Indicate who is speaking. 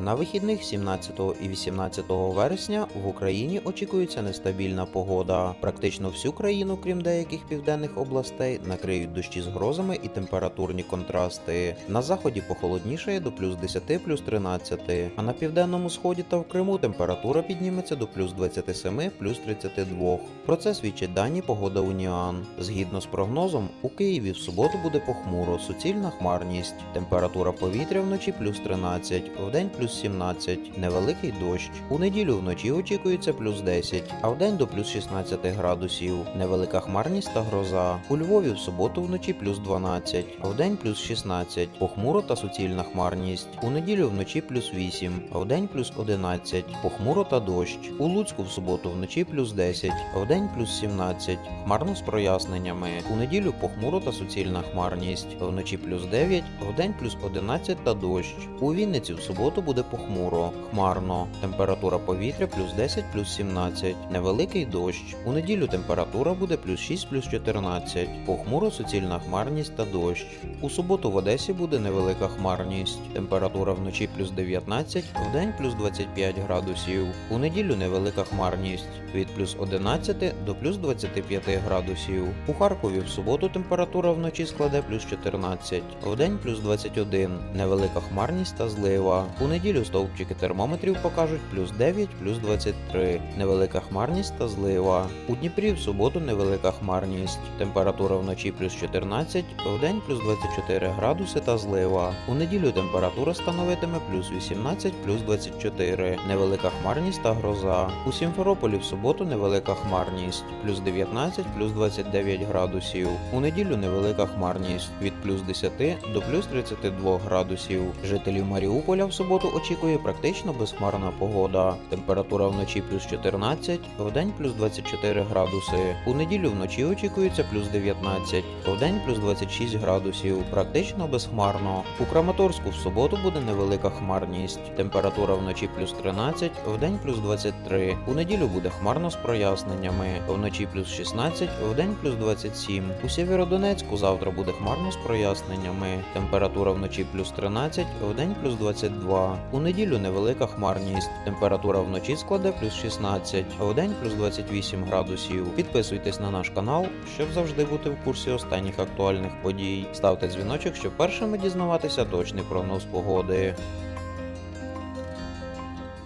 Speaker 1: На вихідних 17 і 18 вересня в Україні очікується нестабільна погода. Практично всю країну, крім деяких південних областей, накриють дощі з грозами і температурні контрасти. На заході похолоднішає до плюс 10 плюс 13, а на південному сході та в Криму температура підніметься до плюс 27 плюс 32. Про це свідчать дані погода Уніан. Згідно з прогнозом, у Києві в суботу буде похмуро, суцільна хмарність. Температура повітря вночі плюс 13, вдень плюс 17, невеликий дощ. У неділю вночі очікується плюс 10, а вдень до плюс 16 градусів. Невелика хмарність та гроза. У Львові в суботу вночі плюс 12, а вдень плюс 16, похмуро та суцільна хмарність. У неділю вночі плюс 8, а вдень плюс 11, похмуро та дощ. У Луцьку в суботу вночі плюс 10, а вдень плюс 17, хмарно з проясненнями. У неділю похмуро та суцільна хмарність, вночі плюс 9, а вдень плюс 11 та дощ. У Вінниці в суботу буде похмуро, хмарно. Температура повітря плюс 10 плюс 17, невеликий дощ. У неділю температура буде плюс 6 плюс 14, похмуро суцільна хмарність та дощ. У суботу в Одесі буде невелика хмарність. Температура вночі плюс 19, вдень плюс 25 градусів. У неділю невелика хмарність від плюс 11 до плюс 25 градусів. У Харкові в суботу температура вночі складе плюс 14, вдень плюс 21, невелика хмарність та злива. У неділю стовпчики термометрів покажуть плюс 9, плюс 23, невелика хмарність та злива. У Дніпрі в суботу невелика хмарність. Температура вночі плюс 14, вдень плюс 24 градуси та злива. У неділю температура становитиме плюс 18, плюс 24, невелика хмарність та гроза. У Сімферополі в суботу невелика хмарність, плюс 19, плюс 29 градусів. У неділю невелика хмарність від плюс 10 до плюс 32 градусів. Жителів Маріуполя в суботу очікує практично безхмарна погода. Температура вночі плюс 14, вдень плюс 24 градуси. У неділю вночі очікується плюс 19, вдень плюс 26 градусів. Практично безхмарно. У Краматорську в суботу буде невелика хмарність. Температура вночі плюс 13, вдень плюс 23. У неділю буде хмарно з проясненнями. Вночі плюс 16, вдень плюс 27. У Сєвєродонецьку завтра буде хмарно з проясненнями. Температура вночі плюс 13, вдень плюс 22. У неділю невелика хмарність. Температура вночі складе плюс 16, а вдень плюс 28 градусів. Підписуйтесь на наш канал, щоб завжди бути в курсі останніх актуальних подій. Ставте дзвіночок, щоб першими дізнаватися точний прогноз погоди.